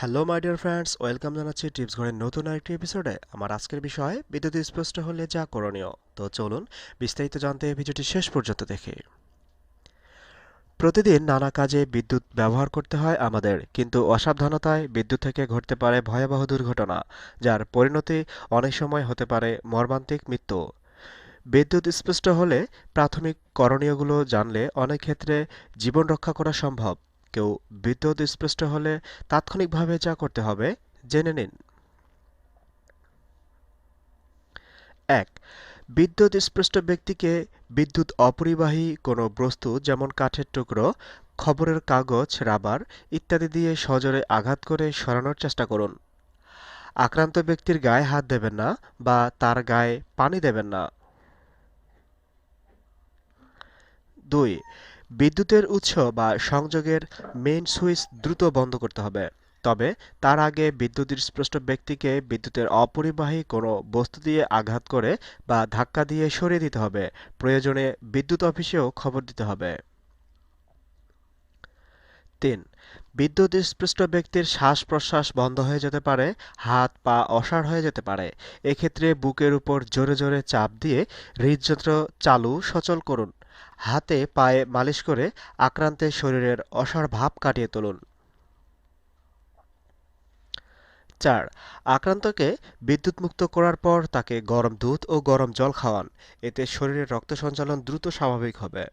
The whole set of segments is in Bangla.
Hello my dear friends welcome জানাচ্ছি টিপস ঘরের নতুন আরেকটি এপিসোডে আমার আজকের বিষয়, বিদ্যুৎ স্পষ্ট হলে যা করণীয়। তো চলুন, বিস্তারিত জানতে ভিডিওটি শেষ পর্যন্ত দেখি। প্রতিদিন নানা কাজে বিদ্যুৎ ব্যবহার করতে হয় আমাদের, কিন্তু অসাবধানতায় বিদ্যুৎ থেকে ঘটতে পারে ভয়াবহ দুর্ঘটনা, যার পরিণতি অনেক সময় হতে পারে মর্মান্তিক মৃত্যু। বিদ্যুৎ স্পষ্ট হলে প্রাথমিক করণীয়গুলো জানলে অনেক ক্ষেত্রে জীবন রক্ষা করা সম্ভব। কেউ বিদ্যুৎ স্পষ্ট হলে তাৎক্ষণিকভাবে যা করতে হবে, জেনে নিন। এক, বিদ্যুৎ স্পষ্ট ব্যক্তিকে বিদ্যুৎ অপরিবাহী কোনো বস্তু যেমন কাঠের টুকরো, খবরের কাগজ, রাবার ইত্যাদি দিয়ে সজোরে আঘাত করে সরানোর চেষ্টা করুন। আক্রান্ত ব্যক্তির গায়ে হাত দেবেন না বা তার গায়ে পানি দেবেন না। দুই বিদ্যুতের উৎস বা সংযোগের মেইন সুইচ দ্রুত বন্ধ করতে হবে। তবে তার আগে বিদ্যুৎ স্পষ্ট ব্যক্তিকে বিদ্যুতের অপরিবাহী কোনো বস্তু দিয়ে আঘাত করে বা ধাক্কা দিয়ে সরিয়ে দিতে হবে। প্রয়োজনে বিদ্যুৎ অফিসেও খবর দিতে হবে। তিন, বিদ্যুৎ স্পৃষ্ট ব্যক্তির শ্বাস প্রশ্বাস বন্ধ হয়ে যেতে পারে, হাত, পা অসাড় হয়ে যেতে পারে। এক্ষেত্রে বুকের উপর জোরে জোরে চাপ দিয়ে হৃদযন্ত্র চালু, সচল করুন। হাতে পায়ে মালিশ করে আক্রান্তের শরীরের অসাড় ভাব কাটিয়ে তুলুন। চার, আক্রান্তকে বিদ্যুৎমুক্ত করার পর তাকে গরম দুধ ও গরম জল খাওয়ান। এতে শরীরের রক্ত সঞ্চালন দ্রুত স্বাভাবিক হবে।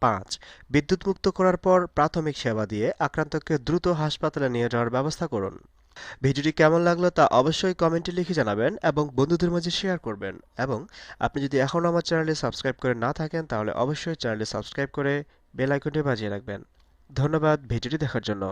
পাঁচ, বিদ্যুৎমুক্ত করার পর প্রাথমিক সেবা দিয়ে আক্রান্তকে দ্রুত হাসপাতালে নিয়ে যাওয়ার ব্যবস্থা করুন। ভিডিওটি কেমন লাগল তা অবশ্যই কমেন্টে লিখে জানাবেন এবং বন্ধুদের মাঝে শেয়ার করবেন। এবং আপনি যদি এখনও আমার চ্যানেলে সাবস্ক্রাইব করে না থাকেন, তাহলে অবশ্যই চ্যানেলটি সাবস্ক্রাইব করে বেল আইকনটি বাজিয়ে রাখবেন। ধন্যবাদ ভিডিওটি দেখার জন্য।